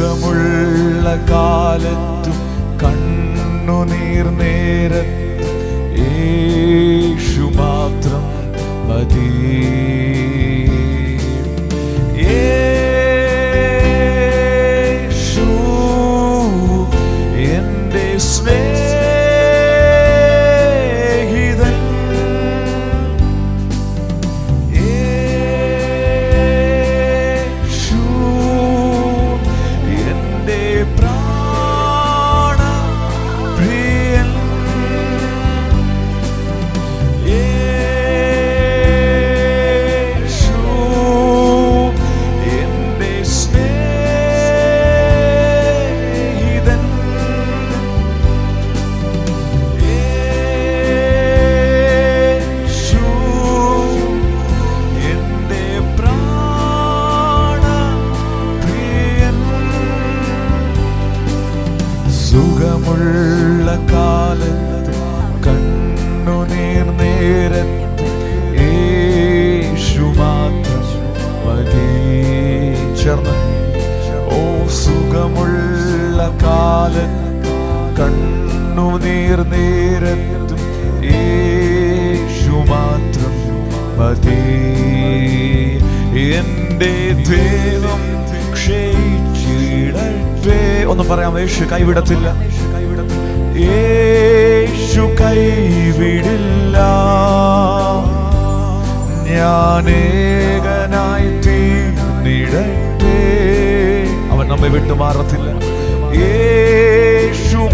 സുഖമുള്ള കാലത്തും കണ്ണുനീർ നേരത്തും യേശു മാത്രം മതി. യേശു കാലത്ത് കണ്ണുനീർ നേരത്തും യേശു മാത്രം മതി. എന്റെ ദൈവം ക്ഷയിച്ചിടട്ടെ. ഒന്ന് പറയാം യേശു കൈവിടത്തില്ല. യേശു കൈവിടില്ല. ഞാനേകനായി തീർന്നിടട്ടെ. അവൻ നമ്മെ വിട്ടു മാറത്തില്ല യേശു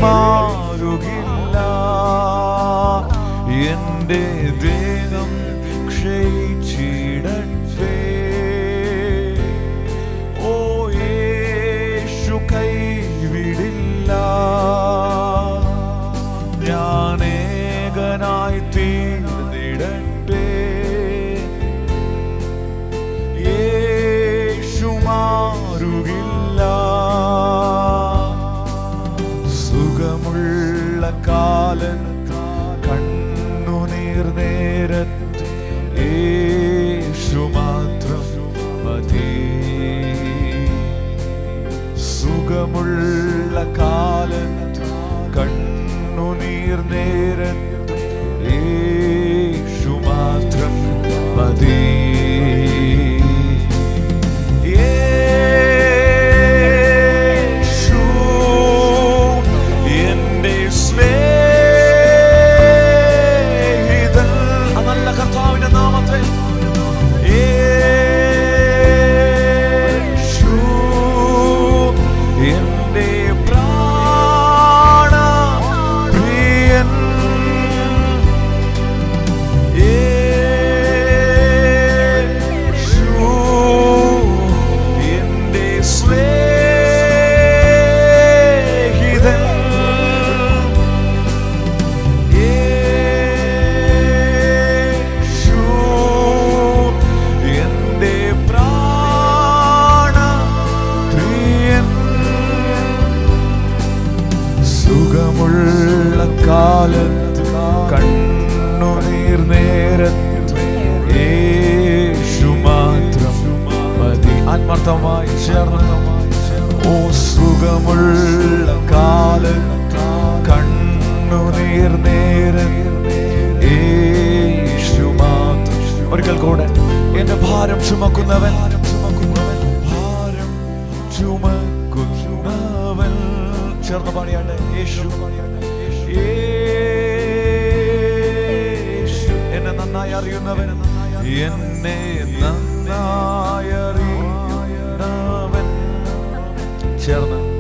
മാറുകില്ല. എന്റെ ദേഹം ക്ഷയിച്ചിടട്ടെ കാലത്ത് കണ്ണുനീർ നേരത്ത് യേശു മാത്രം മതി. സുഖമുള്ള കാലൻ കണ്ണുനീർ നേരത്ത് യേശു മാത്രം മതി. ഒരിക്കൽ കൂടെ. എന്റെ ഭാരം ചുമക്കുന്നവൻ. ഭാരം ചുമക്കുന്നവൻ. ചേർന്ന് പാടിയാട്ടെ. യേശു. എന്നെ നന്നായി അറിയുന്നവൻ. എന്നെ നന്നായി അറിയുന്നവൻ. ചേർന്ന്.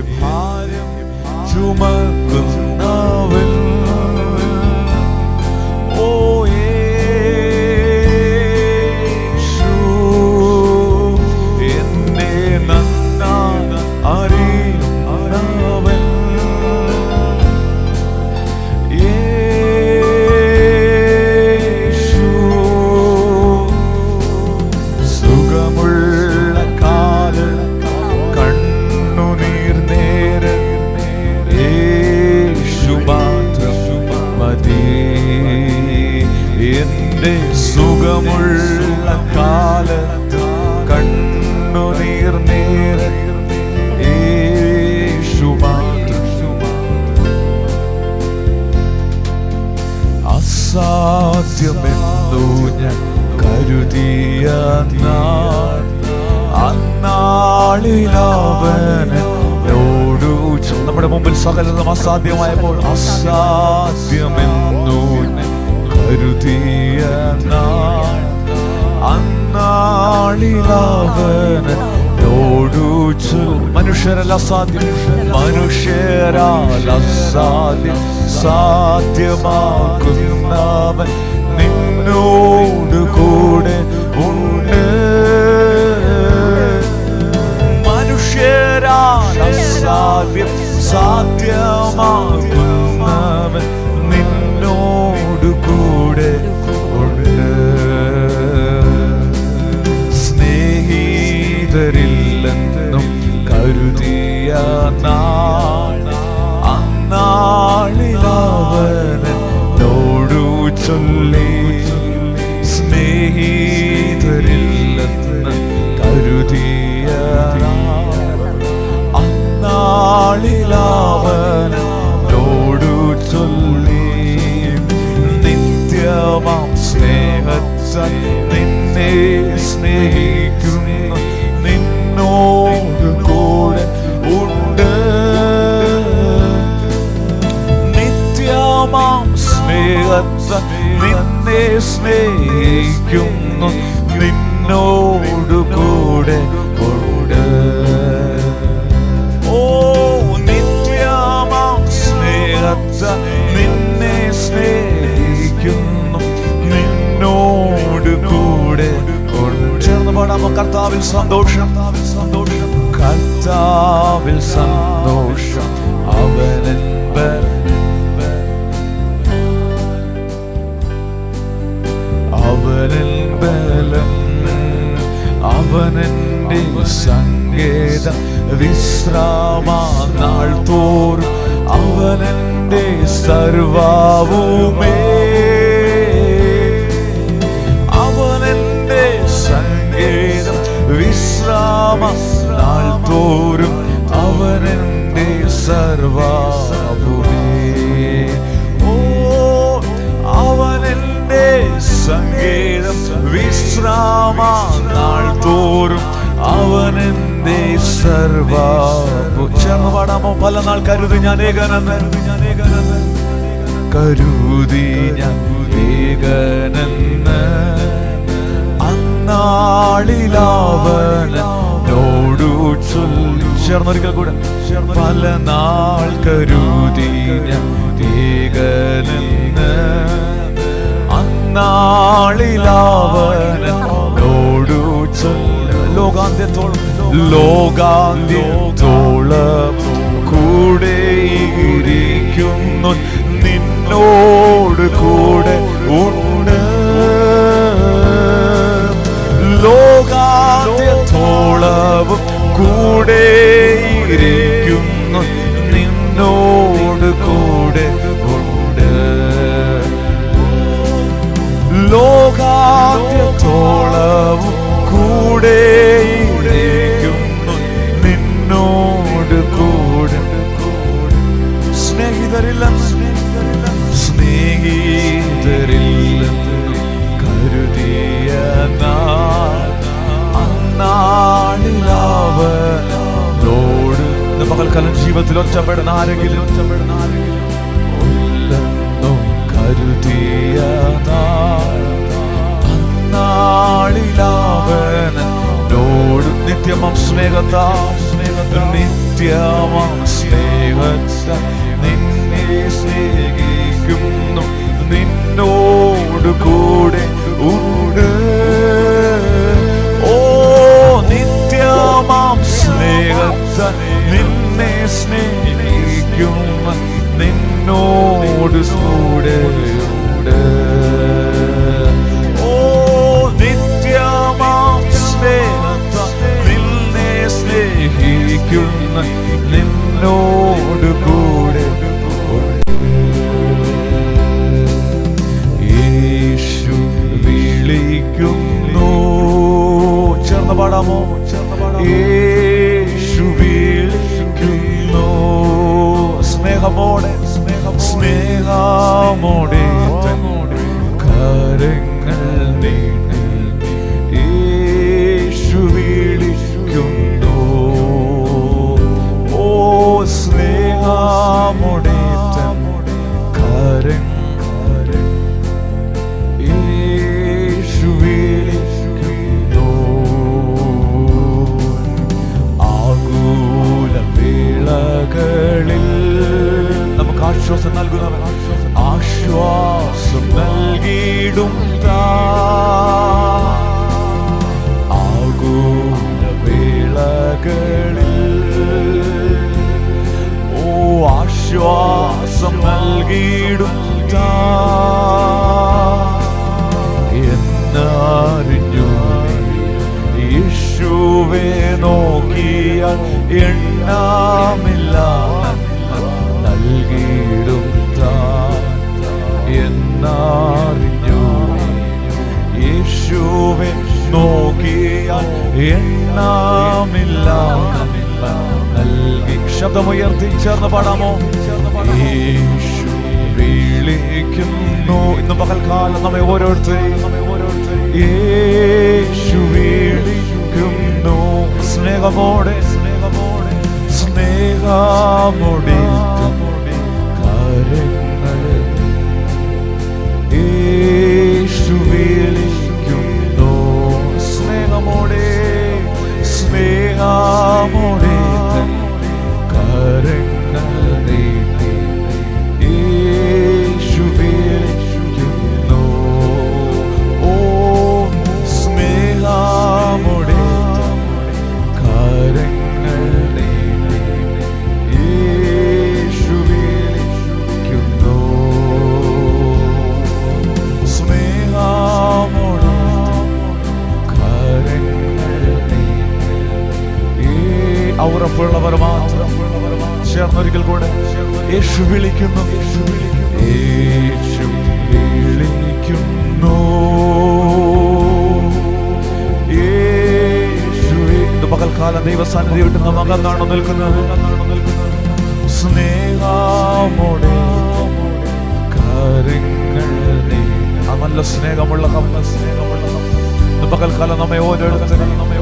ഭാരം ചുമക്കുന്നവൻ. സകലതും അസാധ്യമായപ്പോൾ അസാധ്യമെന്നു കരുതിയ നാൾ. അന്നാളിലവനോടു ചൊൽ മനുഷ്യരല്ല അസാധ്യം മനുഷ്യരാൽ അസാധ്യം. സാധ്യമാക്കുന്നവൻ നിന്നോട് കൂടെ ഉണ്ട്. മനുഷ്യരാൽ അസാധ്യം. സാധ്യമാക്കുന്നവൻ നിന്നോട് കൂടെ ഉണ്ട്. സ്നേഹിതരില്ലെന്നും കരുതിയ നാൾ അന്നാളിലവനോടു ചൊല്ലി സ്നേഹിതരില്ലെന്ന് സ്നേഹിക്കുന്നു. നിന്നോടു കൂടെ ഉണ്ട്. ഓ നിത്യാമാം സ്നേഹത്ത നിന്നെ സ്നേഹിക്കുന്നു. നിന്നോടു കൂടെ. ചേർന്ന് പാടാമോ കർത്താവിൽ സന്തോഷം സന്തോഷം. കർത്താവിൽ സന്തോഷം. അവനൻ ബലം അവനെന്റെ സങ്കേത വിശ്രാമ നാൾ തോറും അവനെന്റെ സർവാവുമേ. അവനെന്റെ സങ്കേതം വിശ്രാമ നാൾ തോറും അവനെന്റെ സർവാവുമേ. സംഗീതം വിശ്രാമ നാൾ തോറും അവനെന്റെ സർവ ചേർന്ന് പല നാൾ കരുതി ഞാൻ ഏകനെന്ന് കരുതി ഞാൻ ഏകനെന്ന് അന്നാളിലാവനോടു ചൊല്ലി. ചേർന്നൊരിക്കൽ കൂടെ. പല നാൾ കരുതി ഞാൻ ഏകനെന്ന് അന്നാളിലാവനോടു ചൊല്ല ലോകാന്ത്യത്തോളം ലോകാന്ത്യത്തോളം കൂടെ ഇരിക്കുന്നു. നിന്നോട് കൂടെ ഉണ്ട്. ലോകാന്ത്യത്തോളവും കൂടെ ആരെങ്കിലും ഒറ്റപ്പെടുന്ന ആരെങ്കിലും ഇല്ലെന്നു കരുതിയ അന്നാളിലാവനോട് നിത്യമം സ്നേഹത്താ സ്നേഹത്ത നിത്യമം സ്നേഹത്ത വേളകളിൽ നമുക്ക് ആശ്വാസം നൽകുന്നവൻ. ആശ്വാസം നൽകിയിടും ആകുല വേളകളിൽ ഓ ആശ്വാസം നൽകിയിടും എന്നറിഞ്ഞു യേശുവെ നോക്കിയാൽ എണ്ണാമില്ല നൽകിയിടും എന്നറിഞ്ഞു. യേശുവെ നോക്കിയാൽ എണ്ണാമില്ല നൽകി ശബ്ദമുയർത്തി ചേർന്ന് പാടാമോ? യേശു വിളിക്കുന്നു. ഇന്ന് പകൽക്കാലം നമ്മെ ഓരോരുത്തരെയും നമ്മെ ഓരോരുത്തരെയും സ്നേഹമോടെ സ്നേഹമോടെ. സ്നേഹമോടെ കാര്യങ്ങൾ യേശു വിളിക്കുന്നു. സ്നേഹമോടെ സ്നേഹമോടെ കരങ്ങൾ നീട്ടി ഈ ഉറപ്പുള്ളവർ മാത്രം ചേർന്നൊരിക്കൽ കൂടെ യേശു വിളിക്കുന്നു. യേശു വിളിക്കുന്നു. യേശു വിളിക്കുന്നു പകൽക്കാലം ദൈവസാന്നിധി വിട്ട് നമുക്കെന്താണോ നിൽക്കുന്നത്? സ്നേഹമോടെ കാര്യങ്ങൾ ആ നല്ല സ്നേഹമുള്ള നല്ല സ്നേഹമുള്ള പകൽക്കാലം നമ്മെ ഓരോരുത്തരും നമ്മെ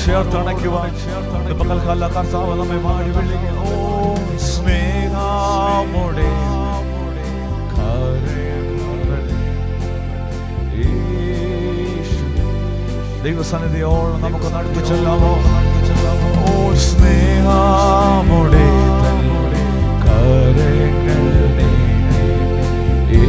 ചേർത്തണയ്ക്കുവാൻ പകൽക്കാല കർത്താവ് നമ്മെ മാടി വിളിക്കുന്നു സ്നേഹാമുടെ ദൈവസന്നിധിയോളം നമുക്ക് നടത്തി ചെല്ലാമോ ഓ സ്നേഹാമുടെ കരങ്ങളെ ഏ